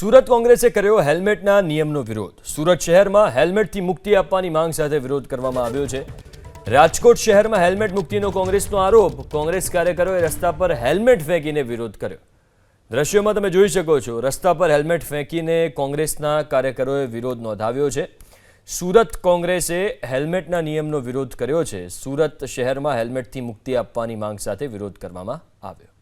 સુરત કોંગ્રેસે કર્યો હેલ્મેટના નિયમનો વિરોધ. સુરત શહેરમાં હેલ્મેટથી મુક્તિ આપવાની માંગ સાથે વિરોધ કરવામાં આવ્યો છે. રાજકોટ શહેરમાં હેલ્મેટ મુક્તિનો કોંગ્રેસનો આરોપ. કોંગ્રેસ કાર્યકરોએ રસ્તા પર હેલ્મેટ ફેંકીને વિરોધ કર્યો. દ્રશ્યોમાં તમે જોઈ શકો છો, રસ્તા પર હેલ્મેટ ફેંકીને કોંગ્રેસના કાર્યકરોએ વિરોધ નોંધાવ્યો છે. સુરત કોંગ્રેસે હેલ્મેટના નિયમનો વિરોધ કર્યો છે. સુરત શહેરમાં હેલ્મેટથી મુક્તિ આપવાની માંગ સાથે વિરોધ કરવામાં આવ્યો.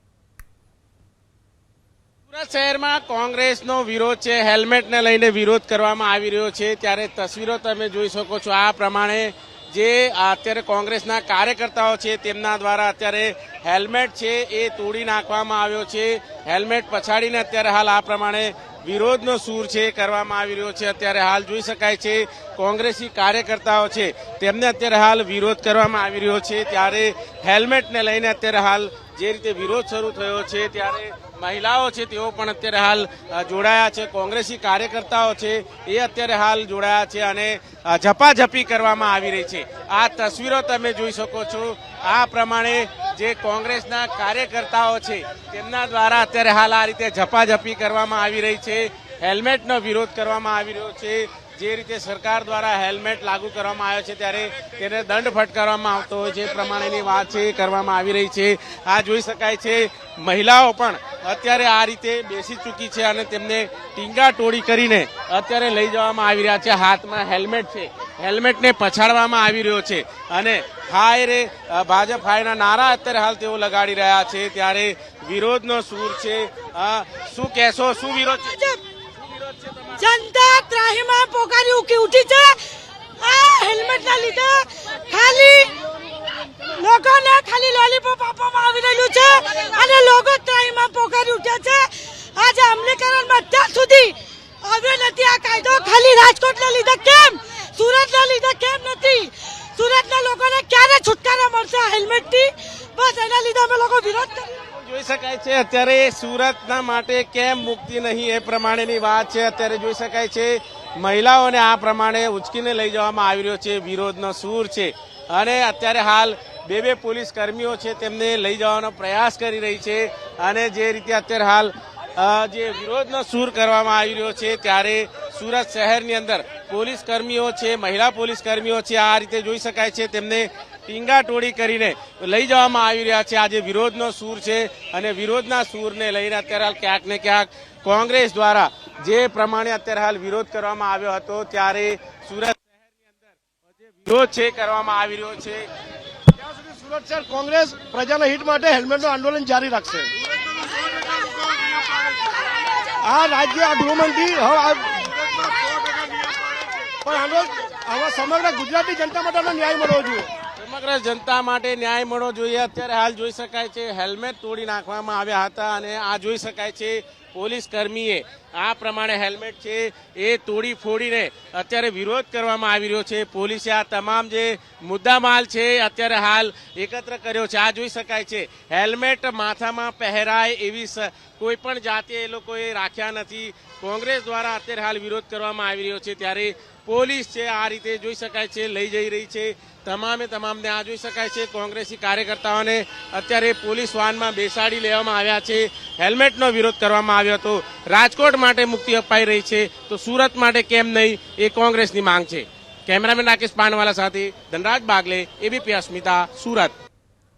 સુરત શહેરમાં કોંગ્રેસનો વિરોધ છે, હેલ્મેટને લઈને વિરોધ કરવામાં આવી રહ્યો છે. ત્યારે તસવીરો તમે જોઈ શકો છો. આ પ્રમાણે જે અત્યારે કોંગ્રેસના કાર્યકર્તાઓ છે, તેમના દ્વારા અત્યારે હેલ્મેટ છે એ તોડી નાખવામાં આવ્યો છે. હેલ્મેટ પછાડીને અત્યારે હાલ આ પ્રમાણે વિરોધનો સૂર છે કરવામાં આવી રહ્યો છે. અત્યારે હાલ જોઈ શકાય છે, કોંગ્રેસી કાર્યકર્તાઓ છે, તેમને અત્યારે હાલ વિરોધ કરવામાં આવી રહ્યો છે. ત્યારે હેલ્મેટને લઈને અત્યારે હાલ જે રીતે વિરોધ શરૂ થયો છે, ત્યારે મહિલાઓ છે, તેઓ પણ અત્યારે હાલ જોડાયા છે. કોંગ્રેસી કાર્યકર્તાઓ છે, એ અત્યારે હાલ જોડાયા છે અને ઝપાઝપી કરવામાં આવી રહી છે. આ તસવીરો તમે જોઈ શકો છો. આ પ્રમાણે જે કોંગ્રેસના કાર્યકર્તાઓ છે, તેમના દ્વારા અત્યારે હાલ આ રીતે ઝપાઝપી કરવામાં આવી રહી છે. હેલ્મેટનો વિરોધ કરવામાં આવી રહ્યો છે. જે રીતે સરકાર દ્વારા હેલ્મેટ લાગુ કરવામાં આવ્યો છે ત્યારે તેને દંડ ફટકારવામાં આવતો હોય છે. પ્રમાણેની વાત છે કરવામાં આવી રહી છે. આ જોઈ શકાય છે, મહિલાઓ પણ અત્યારે આ રીતે બેસી ચૂકી છે અને તેમને ટીંગા ટોળી કરીને અત્યારે લઈ જવામાં આવી રહ્યા છે. હાથમાં હેલ્મેટ છે. હેલ્મેટને પછાડવામાં આવી રહ્યો છે. અને હાય રે ભાજપ હાયના નારા અત્યારે હાલ તેઓ લગાડી રહ્યા છે. ત્યારે વિરોધનો સૂર છે. શું કહેશો? શું વિરોધ છે? જનતા ત્રાહીમાં પોકારી ઉકી ઉઠી છે. આ હેલ્મેટ ના લીધે ખાલી લોકોને ખાલી લોલીપોપ આપવામાં આવી રહ્યું છે અને લોકો ત્રાહીમાં પોકારી ઉઠ્યા છે. આજે અમલીકરણમાં અત્યાર સુધી. આવ્યો નથી આ કાયદો ખાલી રાજકોટના લીધે કેમ? સુરતના લીધે કેમ નથી? સુરતના લોકોને ક્યારે છુટકારા મળશે આ હેલ્મેટથી? બસ એના લીધે અમે લોકો વિરોધ કરી જોઈ શકાય છે, અત્યારે સુરતના માટે કેમ મુક્તિ નહીં એ પ્રમાણેની વાત છે. અત્યારે જોઈ શકાય છે, મહિલાઓને આ પ્રમાણે ઉચકીને લઈ જવામાં આવી રહ્યો છે, વિરોધનો સૂર છે. અને અત્યારે હાલ બે બે પોલીસ કર્મીઓ છે, તેમને લઈ જવાનો પ્રયાસ કરી રહી છે. અને જે રીતે અત્યારે હાલ જે વિરોધનો સૂર કરવામાં આવી રહ્યો છે, ત્યારે સુરત શહેરની અંદર પોલીસ કર્મીઓ છે મહિલા પોલીસ કર્મીઓ છે આ રીતે જોઈ શકાય છે તેમને ટીંગા ટોળી કરીને લઈ જવામાં આવી રહ્યા છે. આજે વિરોધનો સૂર છે અને વિરોધના સૂરને લઈને અત્યારે હાલ ક્યાંક ને ક્યાંક કોંગ્રેસ દ્વારા જે પ્રમાણે અત્યારે હાલ વિરોધ કરવામાં આવ્યો હતો ત્યારે સુરત શહેરની અંદર જે વિરોધ છે કરવામાં આવી રહ્યો છે. ત્યાં સુધી સુરત શહેર કોંગ્રેસ પ્રજાના હિત માટે હેલ્મેટનું આંદોલન જારી રાખશે. આ રાજ્ય આ ગૃહમંત્રી હવે આ પણ આનો આવા સમગ્ર ગુજરાતની જનતા માટેનો ન્યાય મળવો જોઈએ. સમગ્ર જનતા માટે ન્યાય મળવો જોઈએ. અત્યારે હાલ જોઈ શકાય છે, હેલ્મેટ તોડી નાખવામાં આવ્યા હતા અને આ જોઈ શકાય છે, પોલીસ કર્મીએ આ પ્રમાણે હેલ્મેટ છે એ તોડી ફોડીને અત્યારે વિરોધ કરવામાં આવી રહ્યો છે. પોલીસે આ તમામ જે મુદ્દામાલ છે અત્યારે હાલ એકત્ર કર્યો છે. આ જોઈ શકાય છે, હેલ્મેટ માથામાં પહેરાય એવી કોઈ પણ જાતે એ લોકોએ રાખ્યા નથી. કોંગ્રેસ દ્વારા અત્યારે હાલ વિરોધ કરવામાં આવી રહ્યો છે. ત્યારે પોલીસ છે આ રીતે જોઈ શકાય છે, લઈ જઈ રહી છે. તમામે તમામને આ જોઈ શકાય છે, કોંગ્રેસી કાર્યકર્તાઓને અત્યારે પોલીસ વાનમાં બેસાડી લેવામાં આવ્યા છે, હેલ્મેટનો વિરોધ કરવામાં આવ્યો હતો, રાજકોટ માટે મુક્તિ અપાઈ રહી છે, તો સુરત માટે કેમ નહીં, એ કોંગ્રેસની માંગ છે. કેમેરામેન રાકેશ પાનવાલા સાથે ધનરાજ બાગલે, એબીપી અસ્મિતા, સુરત.